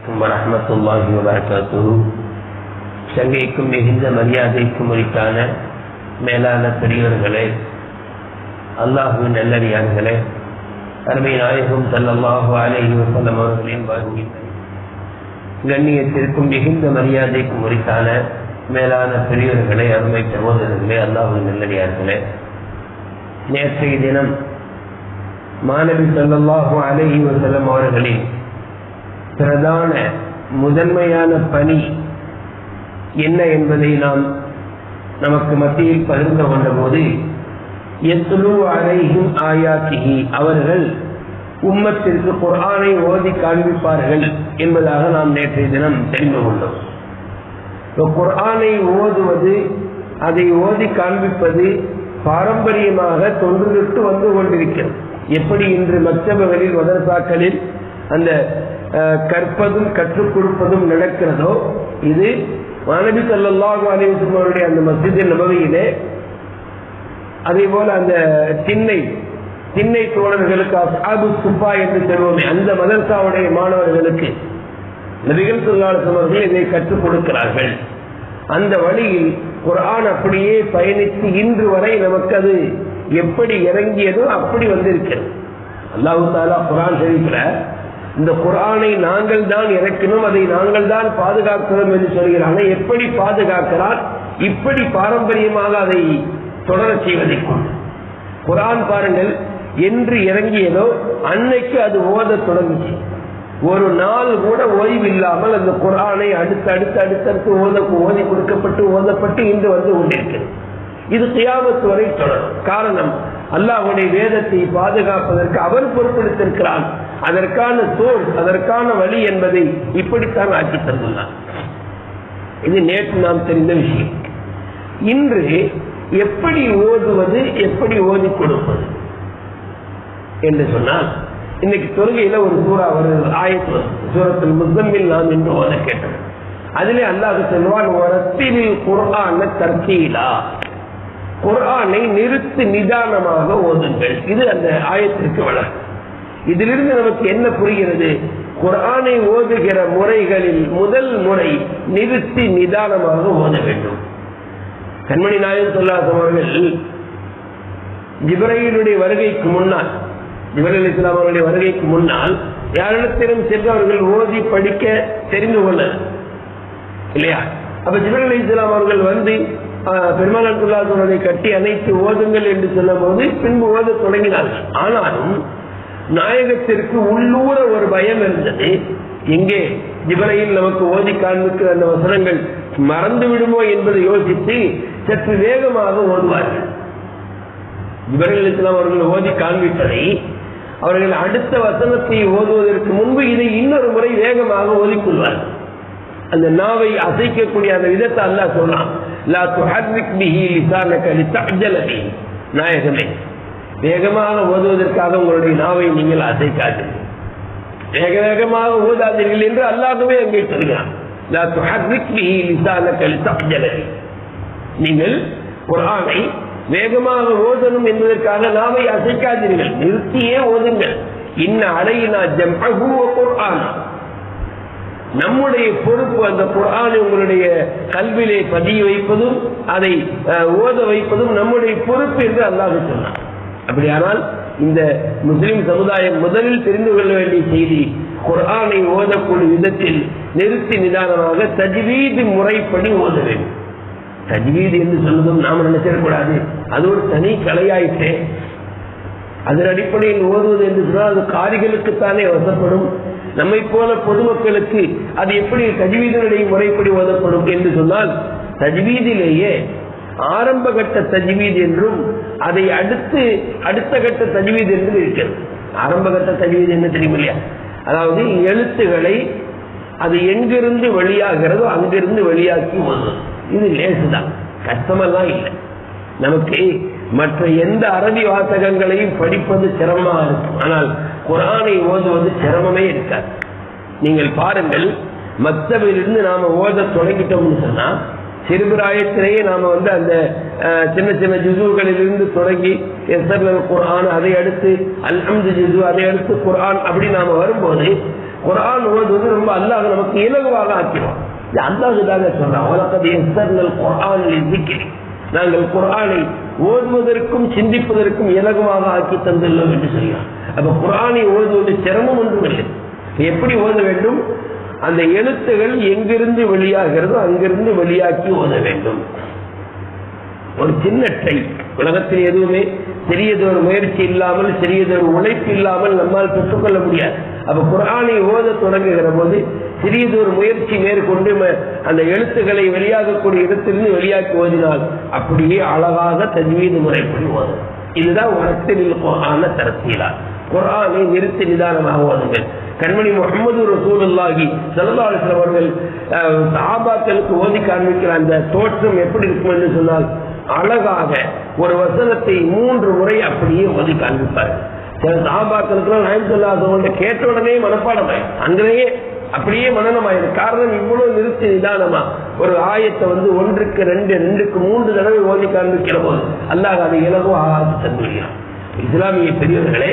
வரமத்துல்லாஹி வபரகாத்துஹு. சங்கைக்கும் மிகுந்த மரியாதைக்கும் உரித்தான மேலான பெரியவர்களே அல்லாஹுவின் நல்லடியார்களே அருமை நாயகம் சல்லல்லாஹு அலேஹி வசல்லம் அவர்களின் வாழ்வில் கண்ணியத்திற்கும் மிகுந்த மரியாதைக்கும் உரித்தான மேலான பெரியவர்களே அருமை சகோதரர்களே அல்லாஹுவின் நல்லடியார்களே. நேற்றைய தினம் மாணவி சல்லல்லாஹு அலேஹி வசல்லம் அவர்களின் பிரதான முதன்மையான பணி என்ன என்பதை நாம் நமக்கு மத்தியில் பகிர்ந்து கொண்ட போது எத்துலு அலைஹிம் ஆயாத்திகி அவர்கள் உம்மத்திற்கு குரானை ஓதி காண்பிப்பார்கள் என்பதாக நாம் நேற்றைய தினம் தெரிந்து கொண்டோம். குரானை ஓதுவது அதை ஓதி காண்பிப்பது பாரம்பரியமாக தொன்றுவிட்டு வந்து கொண்டிருக்கிறது. எப்படி இன்று மக்தபகளில் மதரசாக்களில் அந்த கற்பதும் கற்றுக் கொடுப்பதும் நடக்கிறதோ இது மாணவி சல்லாஹு அலிவசனுடைய அந்த மசித நபவியிலே அதே போல அந்த திண்ணை திண்ணை தோழர்களுக்கு அசாபு சுப்பா என்று சொல்வோமே அந்த மதர்சாவுடைய மாணவர்களுக்கு நபிகள் சொல்லாசம் இதை கற்றுக் கொடுக்கிறார்கள். அந்த வழியில் குரான் அப்படியே பயணித்து இன்று வரை நமக்கு அது எப்படி இறங்கியதோ அப்படி வந்திருக்கிறது. அல்லாஹு தாலா குரான் ஷரீஃபில் இந்த குரானை நாங்கள் தான் இறக்கணும் அதை நாங்கள் தான் பாதுகாக்கிறோம் என்று சொல்கிறாங்க எப்படி பாதுகாக்கிறார்? இப்படி பாரம்பரியமாக அதை தொடர செய்வதை கொண்டு. குரான் பாருங்கள் என்று இறங்கியதோ அன்னைக்கு அது ஓத தொடங்குச்சு. ஒரு நாள் கூட ஓய்வு இல்லாமல் அந்த குரானை அடுத்து அடுத்து அடுத்தடுத்து ஓத ஓதி கொடுக்கப்பட்டு ஓதப்பட்டு இன்று வந்து கொண்டிருக்கிறது. இது தியாகத்து வரை தொடரும். காரணம் அல்லாஹுடைய வேதத்தை பாதுகாப்பதற்கு அவர் பொறுப்படுத்திருக்கிறான் அதற்கான சோல் அதற்கான வழி என்பதை இப்படித்தான் ஆக்கி தந்துள்ளார் இது நேற்று நாம் தெரிந்த விஷயம். இன்று எப்படி ஓதுவது எப்படி ஓதி கொடுப்பது என்று சொன்னால் இன்னைக்கு தொழுகையில ஒரு சூறா ஒரு ஆயத்து சூரத்தில் முத்தமில் நாம் என்று ஓத கேட்டோம். அதிலே அல்லாஹ் சொல்வான் ரத்தினில் குர்ஆன தர்த்தீலா குர்ஆனை நிறுத்து நிதானமாக ஓதுங்கள். இது அந்த ஆயத்திற்கு வழக்கம். இதிலிருந்து நமக்கு என்ன புரிகிறது? குரானை ஓதுகிற முறைகளில் முதல் முறை நிறுத்தி நிதானமாக ஓத வேண்டும். கண்மணி நாயன் சொல்லாதவர்கள் ஜிப்ரையினுடைய வருகைக்கு முன்னால் ஜிபரல் இஸ்லாம் அவருடைய வருகைக்கு முன்னால் யாரிடத்திலும் சென்று அவர்கள் ஓதி படிக்க தெரிந்து கொள்ள இல்லையா? அப்ப ஜிபரலி இஸ்லாம் அவர்கள் வந்து பெருமாள் கட்டி அணைத்து ஓதுங்கள் என்று சொல்லும் போது பின்பு ஓத தொடங்கினார்கள். ஆனாலும் நாயகத்திற்கு உள்ளூர ஒரு பயம் இருந்தது. எங்கே? இவரையில் நமக்கு ஓதி காண்பிக்கிற அந்த வசனங்கள் மறந்து விடுமோ என்பதை யோசித்து சற்று வேகமாக ஓதுவார்கள். ஜிபரையில் அவர்கள் ஓதி காண்பித்ததை அவர்கள் அடுத்த வசனத்தை ஓதுவதற்கு முன்பு இதை இன்னொரு முறை வேகமாக ஓதிக்கொள்வார்கள் அந்த நாவை அசைக்கக்கூடிய அந்த விதத்தை அல்லா சொன்னான். நாயகமே வேகமாக ஓதுவதற்காக உங்களுடைய நாவை நீங்கள் அசைக்காதீர்கள் வேக வேகமாக ஓதாதீர்கள் என்று அல்லாஹ்வே அங்கே சொல்கிறான். நீங்கள் குரானை வேகமாக ஓதணும் என்பதற்காக நாவை அசைக்காதீர்கள். நிறுத்தியே ஓதுங்கள். இன்ன அலையினா ஜம்அஹு குர்ஆன். நம்முடைய பொறுப்பு அந்த குரானை உங்களுடைய கல்வியிலே பதிய வைப்பதும் அதை ஓத வைப்பதும் நம்முடைய பொறுப்பு என்று அல்லாஹ் சொன்னார் அப்படியானால் இந்த முஸ்லிம் சமுதாயம் முதலில் தெரிந்து கொள்ள வேண்டிய செய்தி குரானை ஓதக்கூடிய விதத்தில் நிறுத்தி நிதானமாக தஜ்வீது முறைப்படி ஓத வேண்டும். தஜ்வீது என்று சொல்வதும் நாம் நினைச்சிடக்கூடாது. அது ஒரு தனி கலையாயிற்றே அதன் அடிப்படையில் ஓதுவது என்று சொன்னால் அது காரிகளுக்குத்தானே வசப்படும். நம்மை போல பொதுமக்களுக்கு அது எப்படி தஜ்வீதனுடைய முறைப்படி ஓதப்படும் என்று சொன்னால் தஜ்வீதிலேயே ஆரம்ப கட்ட தஜ்வீத் என்றும் அதை அடுத்து அடுத்த கட்ட தஜ்வீத் என்று இருக்கிறது. ஆரம்ப கட்ட தஜ்வீத் என்ன தெரியும் இல்லையா? அதாவது எழுத்துகளை அது எங்கிருந்து வெளியாகிறதோ அங்கிருந்து வெளியாக்கி ஓதும் இது லேசுதான். கஷ்டமெல்லாம் இல்லை. நமக்கு மற்ற எந்த அரபி வாசகங்களையும் படிப்பது சிரமமாக இருக்கும். ஆனால் குரானை ஓதுவது சிரமமே இருக்காது. நீங்கள் பாருங்கள் மக்தபிலிருந்து நாம ஓத தொடங்கிட்டோம்னு சொன்னா சிறுபிராயத்திலேயே நாம வந்து அந்த சின்ன சின்ன ஜிசுகளிலிருந்து தொடங்கி எஸ்எல் குரான் அதை அடுத்து அல்ஹம்து ஜிசு அதை அடுத்து குரான் அப்படி நாம வரும்போது குரான் ஓதுவது ரொம்ப அல்லாஹ் நமக்கு இலகுவாக ஆக்கிடுவான். இது அல்லாஹு தாங்க சொல்றான் உலகத்தை நாங்கள் குரானை ஓதுவதற்கும் சிந்திப்பதற்கும் இலகுவாக ஆக்கி தந்துள்ளோம் என்று சொல்லலாம் அப்ப குரானை ஓதுவது சிரமம் ஒன்றும் இல்லை எப்படி ஓத வேண்டும்? அந்த எழுத்துகள் எங்கிருந்து வெளியாகிறதோ அங்கிருந்து வெளியாக்கி ஓத வேண்டும். ஒரு சின்ன டை. உலகத்தில் எதுவுமே சிறியதொரு முயற்சி இல்லாமல் சிறியதொரு உழைப்பு இல்லாமல் நம்மால் பெற்றுக்கொள்ள முடியாது. அப்ப குரானை ஓத தொடங்குகிற போது சிறியதொரு முயற்சி மேற்கொண்டு அந்த எழுத்துக்களை வெளியாகக்கூடிய இடத்திலிருந்து வெளியாக்கி ஓதினால் அப்படியே அழகாக தஜ்வீது முறைப்படி ஓதும். இதுதான் உலகத்தில் ஆன தரத்தீலா குரானை நிறுத்தி நிதானமாக ஓதுங்கள். கண்மணி முகமது ரசூலுல்லாஹி ஸல்லல்லாஹு அவர்கள் சாபாக்களுக்கு ஓதி காண்பிக்கிற அந்த தோற்றம் எப்படி இருக்கும் என்று சொன்னால் அழகாக ஒரு வசனத்தை மூன்று முறை அப்படியே ஓதி காண்பிப்பார். சில சஹாபாக்களுக்கு நாயத்துல்லா கேட்ட உடனே மனப்பாடமாய் அங்கேயே அப்படியே மனநமாயிரு. காரணம் இவ்வளவு நிறுத்தி நிதானமா ஒரு ஆயத்தை வந்து ஒன்றுக்கு ரெண்டு ரெண்டுக்கு மூன்று தடவை ஓதி காண்பிக்கிற போது அல்லாஹ் அதை இலகுவாக ஆக்கி தந்துள்ளான் இஸ்லாமிய பெரியவர்களே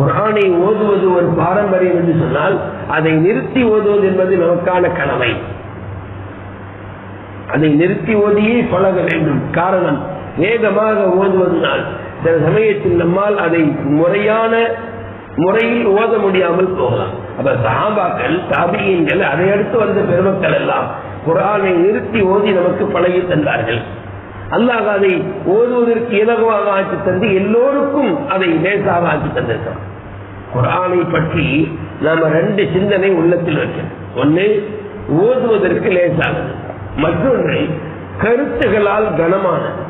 குரானை ஓதுவது ஒரு பாரம்பரியம் என்று சொன்னால் அதை நிறுத்தி ஓதுவது என்பது நமக்கான கடமை. அதை நிறுத்தி ஓதியே பழக வேண்டும். காரணம் வேகமாக ஓதுவதனால் சில சமயத்தில் நம்மால் அதை முறையான முறையில் ஓத முடியாமல் போகலாம். அப்ப சாபாக்கள் தாபியங்கள் அதை அடுத்து வந்த பெருமக்கள் எல்லாம் குரானை நிறுத்தி ஓதி நமக்கு பழகி தந்தார்கள். அல்லாஹ் அதை ஓதுவதற்கு இலகுவாக ஆக்கி தந்து எல்லோருக்கும் அதை லேசாக ஆக்கி தந்திருக்கிறான். குரானை பற்றி நாம ரெண்டு சிந்தனை உள்ளத்தில் வைக்கணும் ஒண்ணு ஓதுவதற்கு லேசானது. மற்றொன்று கருத்துகளால் கனமானது.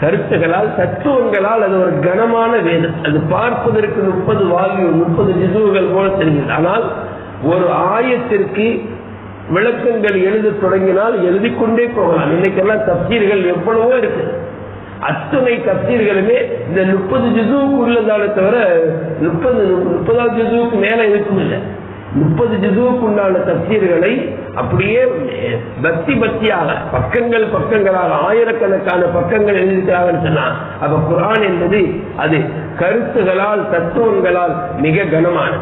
கருத்துகளால் தத்துவங்களால் அது ஒரு கனமான வேதம். அது பார்ப்பதற்கு முப்பது வால்யூ முப்பது ஜிதுவுகள் போல தெரிகிறது. ஆனால் ஒரு ஆயத்திற்கு விளக்கங்கள் எழுத தொடங்கினால் எழுதிக் கொண்டே போகலாம். இன்னைக்கெல்லாம் தப்சீர்கள் எவ்வளவோ இருக்கு. அத்தனை தப்சீர்களுமே இந்த முப்பது ஜிதுவுக்கு உள்ளதாலே தவிர முப்பது முப்பதாவது ஜிதுவுக்கு மேல இருக்கும் இல்லை. முப்பது ஜிதுவுக்கு உண்டான தப்சீர்களை அப்படியே பக்தி பக்தியாக பக்கங்கள் பக்கங்களாக ஆயிரக்கணக்கான பக்கங்கள் எழுதிட்டாங்கன்னு சொன்னா அப்ப குரான் என்பது அது கருத்துகளால் தத்துவங்களால் மிக கனமான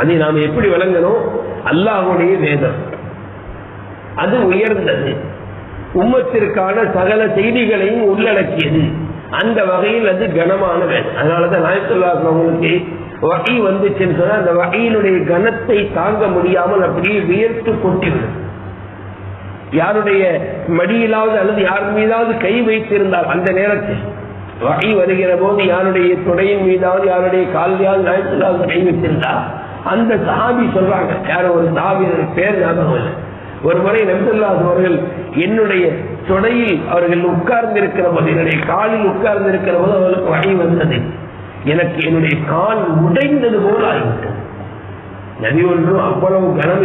அதை நாம் எப்படி வழங்கணும் அல்லாஹுடைய வேதம். அது உயர்ந்தது. உம்மத்திற்கான சகல செய்திகளையும் உள்ளடக்கியது. அந்த வகையில் அது கனமான வேதம். அதனாலதான் நாயத்துல்லா அவங்களுக்கு வகை வந்துச்சுன்னு சொன்னா அந்த வகையினுடைய கனத்தை தாங்க முடியாமல் அப்படியே வியர்த்து கொட்டிவிடும். யாருடைய மடியிலாவது அல்லது யார் மீதாவது கை வைத்திருந்தால் அந்த நேரத்தில் வகை வருகிற போது யாருடைய தொடையின் மீதாவது யாருடைய கால்வியாவது நாயத்துல்லாவது கை வைத்திருந்தால் அந்த சஹாபி சொல்றாங்க. யாரோ ஒரு சாபி பேர் ஞாபகம் இல்லை. ஒரு முறை நபிசல்லாஸ் அவர்கள் என்னுடைய தொடையில் அவர்கள் உட்கார்ந்து இருக்கிற போது என்னுடைய காலில் உட்கார்ந்து இருக்கிற போது அவர்களுக்கு வகை வந்தது. எனக்கு என்னுடைய கால் உடைந்தது போல் ஆகிவிட்டது. நதி ஒன்றும் அவ்வளவு கனம்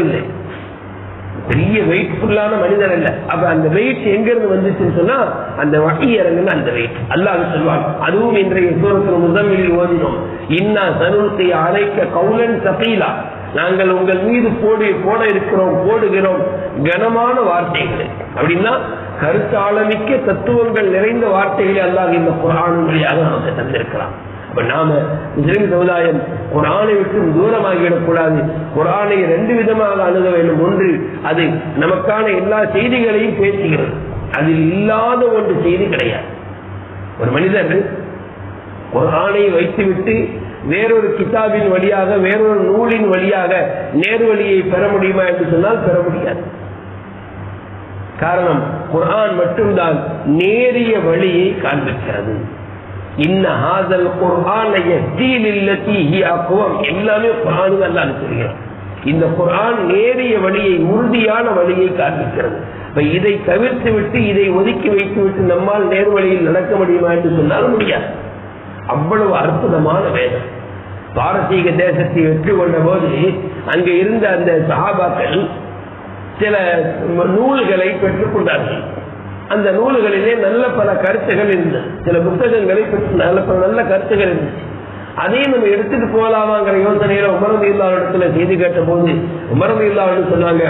பெரிய வெயிட் ஃபுல்லான மனிதர் அல்ல. அப்ப அந்த வெயிட் எங்க இருந்து வந்துச்சுன்னு சொன்னா அந்த வட்டி இறங்குன அந்த வெயிட். அல்லாஹ் சொல்வாங்க அதுவும் இன்றைய சூரத்தில் முதலில் ஓதினோம் இன்னா சருத்தை அழைக்க கவுலன் சபீலா நாங்கள் உங்கள் மீது போடு போட இருக்கிறோம் போடுகிறோம். கனமான வார்த்தைகள். அப்படின்னா கருத்தாளமிக்க தத்துவங்கள் நிறைந்த வார்த்தைகளை அல்லாஹ் இந்த குரான் வழியாக நமக்கு தந்திருக்கிறான். நாம முஸ்லிம் சமுதாயம் குரானை விட்டு தூரமாகிவிடக்கூடாது குரானை ரெண்டு விதமாக அணுக வேண்டும். ஒன்று அது நமக்கான எல்லா செய்திகளையும் பேசுகிறது. அதில் இல்லாத ஒன்று செய்தி கிடையாது. ஒரு மனிதர் குரானை வைத்துவிட்டு வேறொரு கிதாபின் வழியாக வேறொரு நூலின் வழியாக நேர்வழியை பெற முடியுமா என்று சொன்னால் பெற முடியாது. காரணம் குரான் மட்டும்தான் நேரிய வழியை காண்பிக்கிறது. எல்லாமே குர்ஆன் அல்லாஹ் சொல்கிறான் இந்த குரான் நேரிய வழியை உறுதியான வழியை காண்பிக்கிறது. இப்ப இதை தவிர்த்து விட்டு இதை ஒதுக்கி வைத்து விட்டு நம்மால் நேர் வழியில் நடக்க முடியுமா என்று சொன்னால் முடியாது. அவ்வளவு அற்புதமான வேதம். பாரசீக தேசத்தை வெற்றி கொண்ட போது அங்கு இருந்த அந்த சஹாபாக்கள் சில நூல்களை பெற்றுக் கொண்டார்கள். அந்த நூல்களிலே நல்ல பல கருத்துகள் இருந்தது. சில புத்தகங்களை நல்ல பல நல்ல கருத்துகள் இருந்துச்சு அதையும் நம்ம எடுத்துட்டு போகலாமாங்கிற யோசனையில உமரது இல்லாவிடத்துல செய்தி கேட்ட போது உமரது இல்லாவிடம் சொன்னாங்க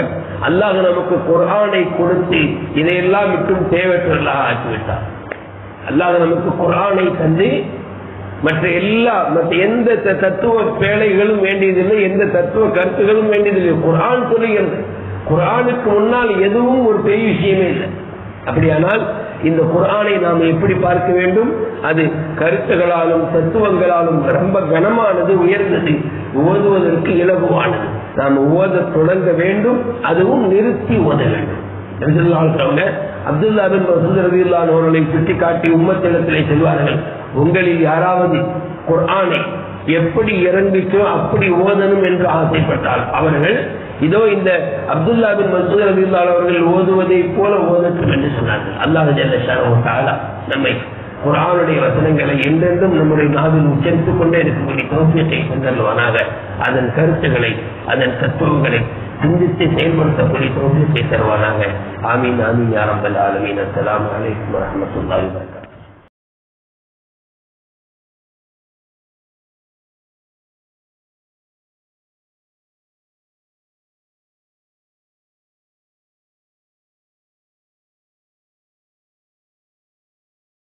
அல்லாஹ் நமக்கு குரானை கொடுத்து இதையெல்லாம் விட்டும் தேவையற்றவர்களாக ஆக்கிவிட்டார். அல்லாஹ் நமக்கு குரானை தந்து மற்ற எல்லா மற்ற எந்த தத்துவ பேழைகளும் வேண்டியதில்லை எந்த தத்துவ கருத்துகளும் வேண்டியதில்லை. குரான் சொல்லுகிறது. குரானுக்கு முன்னால் எதுவும் ஒரு பெரிய விஷயமே இல்லை. அப்படியானால் இந்த குரானை நாம் எப்படி பார்க்க வேண்டும்? அது கருத்துகளாலும் தத்துவங்களாலும் ரொம்ப கனமானது உயர்ந்தது ஓதுவதற்கு இலகுவானது. நாம் ஓத தொடங்க வேண்டும் அதுவும் நிறுத்தி ஓத வேண்டும். அப்துல்லா பின் மசூத் அவர்களை சுட்டி காட்டி உம்மத்திடத்திலே செல்வார்கள் உங்களில் யாராவது குர்ஆனை எப்படி இறங்கிச்சோ அப்படி ஓதணும் என்று ஆசைப்பட்டால் அவர்கள் இதோ இந்த அப்துல்லா பின் மசூத் ரலியல்லாஹு அவர்கள் ஓதுவதை போல ஓதட்டும் என்று சொன்னார்கள். அல்லாஹ் ஜல்ல நம்மை குரானுடைய வசனங்களை என்றென்றும் நம்முடைய நாவில் உச்சரித்துக் கொண்டே இருக்கக்கூடிய தோசியத்தை சென்றல்வானாக அதன் கருத்துக்களை அதன் தத்துவங்களை சிந்தித்து செயல்படுத்தக்கூடிய தோசியத்தை தருவானாக. ஆமீன் ஆமீன் யாரம்பல் ஆலமீன். அஸ்லாம் அலைக்கும் வரஹ்மத்துல்லாஹி வபரகாத்துஹு.